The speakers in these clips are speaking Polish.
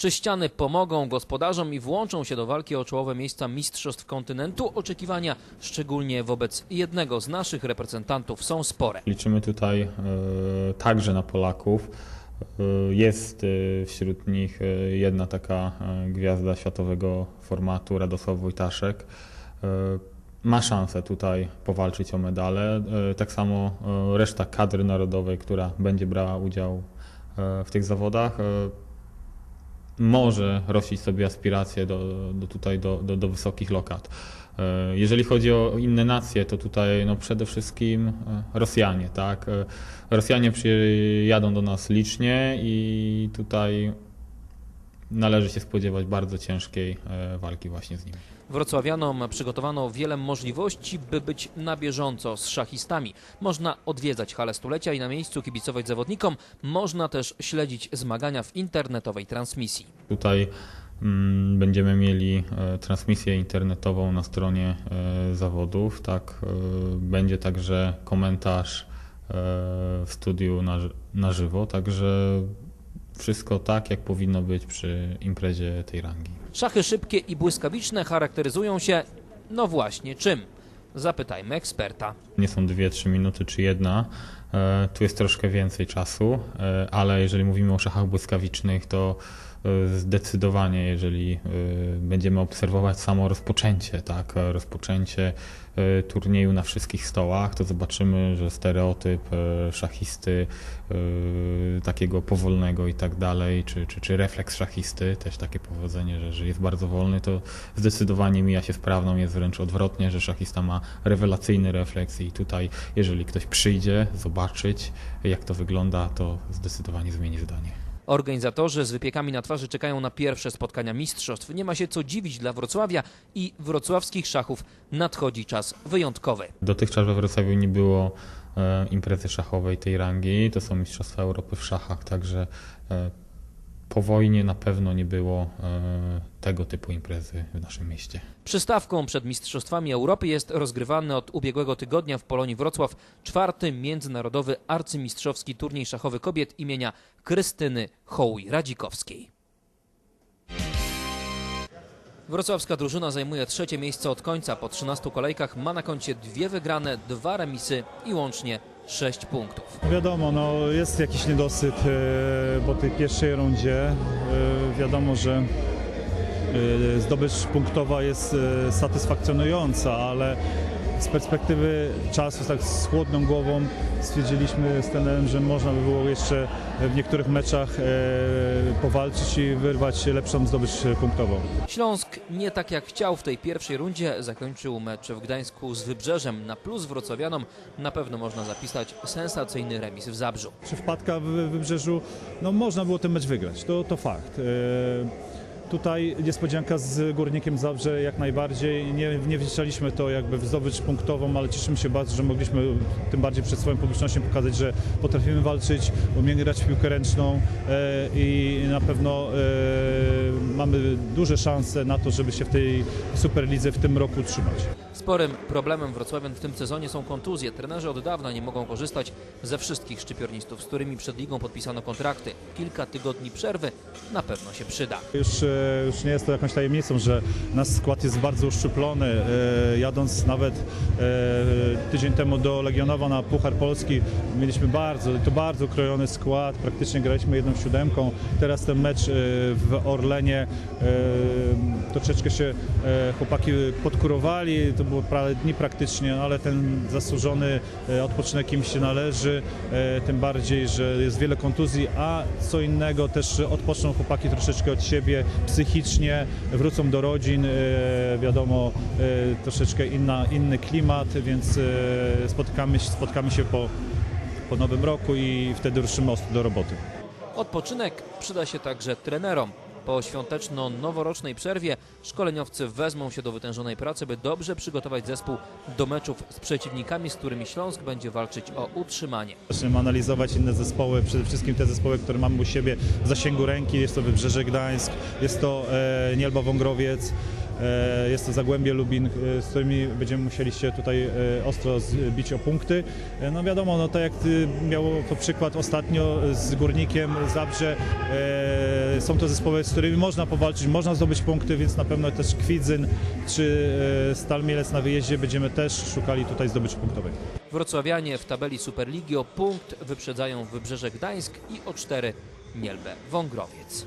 Czy ściany pomogą gospodarzom i włączą się do walki o czołowe miejsca Mistrzostw Kontynentu? Oczekiwania, szczególnie wobec jednego z naszych reprezentantów, są spore. Liczymy tutaj e, także na Polaków. E, Jest e, wśród nich jedna taka gwiazda światowego formatu, Radosław Wojtaszek. Ma szansę tutaj powalczyć o medale. Tak samo reszta kadry narodowej, która będzie brała udział w tych zawodach, może rościć sobie aspiracje do, do tutaj do, do, do wysokich lokat. E, Jeżeli chodzi o inne nacje, to tutaj no przede wszystkim e, Rosjanie, tak? E, Rosjanie przyjadą do nas licznie i tutaj należy się spodziewać bardzo ciężkiej e, walki właśnie z nimi. Wrocławianom przygotowano wiele możliwości, by być na bieżąco z szachistami. Można odwiedzać halę stulecia i na miejscu kibicować zawodnikom. Można też śledzić zmagania w internetowej transmisji. Tutaj mm, będziemy mieli e, transmisję internetową na stronie e, zawodów, tak? Będzie także komentarz w studiu na, na żywo, także wszystko tak, jak powinno być przy imprezie tej rangi. Szachy szybkie i błyskawiczne charakteryzują się, no właśnie, czym? Zapytajmy eksperta. Nie są 2-3 minuty czy jedna, e, tu jest troszkę więcej czasu, e, ale jeżeli mówimy o szachach błyskawicznych, to zdecydowanie, jeżeli e, będziemy obserwować samo rozpoczęcie, tak, rozpoczęcie e, turnieju na wszystkich stołach, to zobaczymy, że stereotyp e, szachisty takiego powolnego i tak dalej, czy, czy, czy refleks szachisty, też takie powodzenie, że, że jest bardzo wolny, to zdecydowanie mija się z prawdą, jest wręcz odwrotnie, że szachista ma rewelacyjny refleks i tutaj, jeżeli ktoś przyjdzie zobaczyć, jak to wygląda, to zdecydowanie zmieni zdanie. Organizatorzy z wypiekami na twarzy czekają na pierwsze spotkania mistrzostw. Nie ma się co dziwić dla Wrocławia i wrocławskich szachów nadchodzi czas wyjątkowy. Dotychczas we Wrocławiu nie było e, imprezy szachowej tej rangi, to są Mistrzostwa Europy w szachach, także e, po wojnie na pewno nie było e, tego typu imprezy w naszym mieście. Przystawką przed Mistrzostwami Europy jest rozgrywany od ubiegłego tygodnia w Polonii Wrocław czwarty międzynarodowy arcymistrzowski turniej szachowy kobiet imienia Krystyny Hołuj-Radzikowskiej. Wrocławska drużyna zajmuje trzecie miejsce od końca. Po 13 kolejkach ma na koncie dwie wygrane, dwa remisy i łącznie 6 punktów. Wiadomo, no jest jakiś niedosyt e, po tej pierwszej rundzie. E, Wiadomo, że e, zdobycz punktowa jest satysfakcjonująca, ale z perspektywy czasu, tak z chłodną głową stwierdziliśmy z trenerem, że można by było jeszcze w niektórych meczach e, powalczyć i wyrwać lepszą zdobycz punktową. Śląsk nie tak jak chciał w tej pierwszej rundzie zakończył mecz w Gdańsku z Wybrzeżem. Na plus Wrocławianom na pewno można zapisać sensacyjny remis w Zabrzu. Czy wpadka w Wybrzeżu, no można było ten mecz wygrać, to, to fakt. Tutaj niespodzianka z Górnikiem Zabrze jak najbardziej. Nie, nie wliczaliśmy to jakby w zdobycz punktową, ale cieszymy się bardzo, że mogliśmy tym bardziej przed swoją publicznością pokazać, że potrafimy walczyć, umiemy grać w piłkę ręczną e, i na pewno e, mamy duże szanse na to, żeby się w tej Superlidze w tym roku utrzymać. Sporym problemem Wrocławian w tym sezonie są kontuzje. Trenerzy od dawna nie mogą korzystać ze wszystkich szczypiornistów, z którymi przed ligą podpisano kontrakty. Kilka tygodni przerwy na pewno się przyda. Już, e, już nie jest to jakąś tajemnicą, że nasz skład jest bardzo uszczuplony. E, Jadąc nawet e, tydzień temu do Legionowa na Puchar Polski mieliśmy bardzo, to bardzo krojony skład, praktycznie graliśmy jedną siódemką. Teraz ten mecz w Orlenie troszeczkę się e, chłopaki podkurowali, to było parę dni praktycznie, ale ten zasłużony e, odpoczynek im się należy, e, tym bardziej, że jest wiele kontuzji, a co innego też odpoczną chłopaki troszeczkę od siebie psychicznie, wrócą do rodzin, wiadomo, troszeczkę inna, inny klimat, więc spotykamy, się- spotkamy się po, po nowym roku i wtedy ruszymy do roboty. Odpoczynek przyda się także trenerom. Po świąteczno-noworocznej przerwie szkoleniowcy wezmą się do wytężonej pracy, by dobrze przygotować zespół do meczów z przeciwnikami, z którymi Śląsk będzie walczyć o utrzymanie. Zaczniemy analizować inne zespoły, przede wszystkim te zespoły, które mamy u siebie w zasięgu ręki. Jest to Wybrzeże Gdańsk, jest to e, Nielba Wągrowiec. E, Jest to Zagłębie Lubin, e, z którymi będziemy musieli się tutaj e, ostro zbić o punkty. No wiadomo, no tak jak miało to przykład ostatnio z Górnikiem, Zabrze, są to zespoły, z którymi można powalczyć, można zdobyć punkty, więc na pewno też Kwidzyn czy Stal Mielec na wyjeździe będziemy też szukali tutaj zdobyczy punktowej. Wrocławianie w tabeli Superligi o punkt wyprzedzają Wybrzeże Gdańsk i o cztery Mielbę Wągrowiec.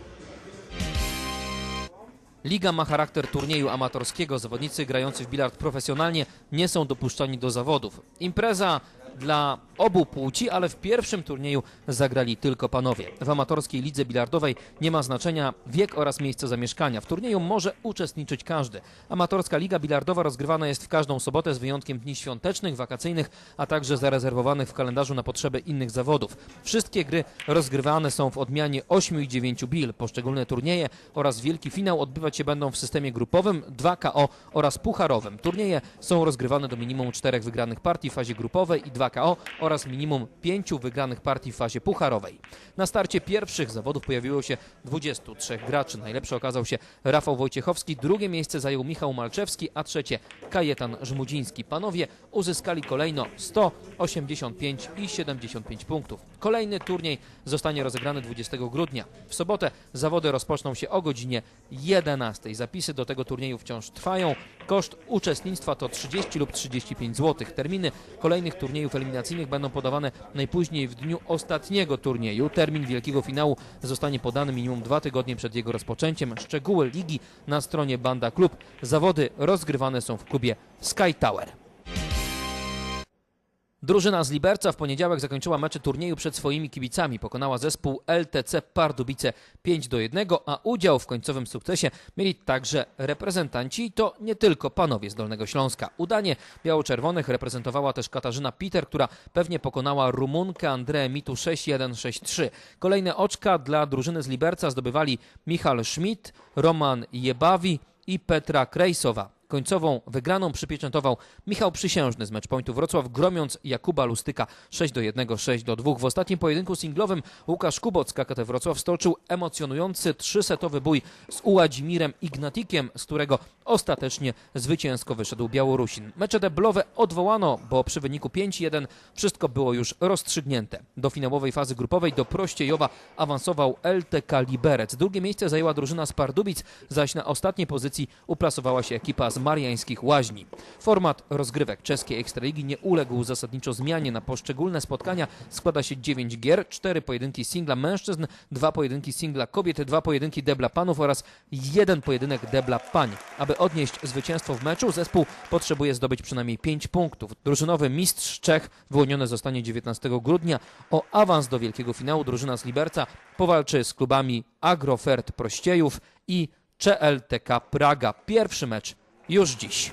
Liga ma charakter turnieju amatorskiego. Zawodnicy grający w bilard profesjonalnie nie są dopuszczani do zawodów. Impreza dla obu płci, ale w pierwszym turnieju zagrali tylko panowie. W amatorskiej lidze bilardowej nie ma znaczenia wiek oraz miejsce zamieszkania. W turnieju może uczestniczyć każdy. Amatorska liga bilardowa rozgrywana jest w każdą sobotę z wyjątkiem dni świątecznych, wakacyjnych, a także zarezerwowanych w kalendarzu na potrzeby innych zawodów. Wszystkie gry rozgrywane są w odmianie 8 i 9 bil. Poszczególne turnieje oraz wielki finał odbywać się będą w systemie grupowym, 2KO oraz pucharowym. Turnieje są rozgrywane do minimum czterech wygranych partii w fazie grupowej i 2KO oraz minimum pięciu wygranych partii w fazie pucharowej. Na starcie pierwszych zawodów pojawiło się 23 graczy. Najlepszy okazał się Rafał Wojciechowski, drugie miejsce zajął Michał Malczewski, a trzecie Kajetan Żmudziński. Panowie uzyskali kolejno 185 i 75 punktów. Kolejny turniej zostanie rozegrany 20 grudnia. W sobotę zawody rozpoczną się o godzinie 11. Zapisy do tego turnieju wciąż trwają. Koszt uczestnictwa to 30 lub 35 zł. Terminy kolejnych turniejów eliminacyjnych będą podawane najpóźniej w dniu ostatniego turnieju. Termin wielkiego finału zostanie podany minimum dwa tygodnie przed jego rozpoczęciem. Szczegóły ligi na stronie Banda Klub. Zawody rozgrywane są w klubie Sky Tower. Drużyna z Liberca w poniedziałek zakończyła mecze turnieju przed swoimi kibicami. Pokonała zespół LTC Pardubice 5 do 1, a udział w końcowym sukcesie mieli także reprezentanci i to nie tylko panowie z Dolnego Śląska. Udanie biało-czerwonych reprezentowała też Katarzyna Peter, która pewnie pokonała Rumunkę Andrę Mitu 6-1-6-3. Kolejne oczka dla drużyny z Liberca zdobywali Michal Schmidt, Roman Jebawi i Petra Krejsowa. Końcową wygraną przypieczętował Michał Przysiężny z meczpointu Wrocław, gromiąc Jakuba Lustyka 6 do 1, 6 do 2. W ostatnim pojedynku singlowym Łukasz Kuboc z KKT Wrocław stoczył emocjonujący trzysetowy bój z Uładzimirem Ignatikiem, z którego ostatecznie zwycięsko wyszedł Białorusin. Mecze deblowe odwołano, bo przy wyniku 5-1 wszystko było już rozstrzygnięte. Do finałowej fazy grupowej do Prościejowa awansował LTK Liberec. Drugie miejsce zajęła drużyna z Pardubic, zaś na ostatniej pozycji uplasowała się ekipa z mariańskich łaźni. Format rozgrywek czeskiej Ekstraligi nie uległ zasadniczo zmianie. Na poszczególne spotkania składa się 9 gier, 4 pojedynki singla mężczyzn, 2 pojedynki singla kobiet, 2 pojedynki debla panów oraz jeden pojedynek debla pań. Aby odnieść zwycięstwo w meczu, zespół potrzebuje zdobyć przynajmniej 5 punktów. Drużynowy mistrz Czech wyłoniony zostanie 19 grudnia. O awans do wielkiego finału drużyna z Liberca powalczy z klubami Agrofert Prościejów i CLTK Praga. Pierwszy mecz już dziś.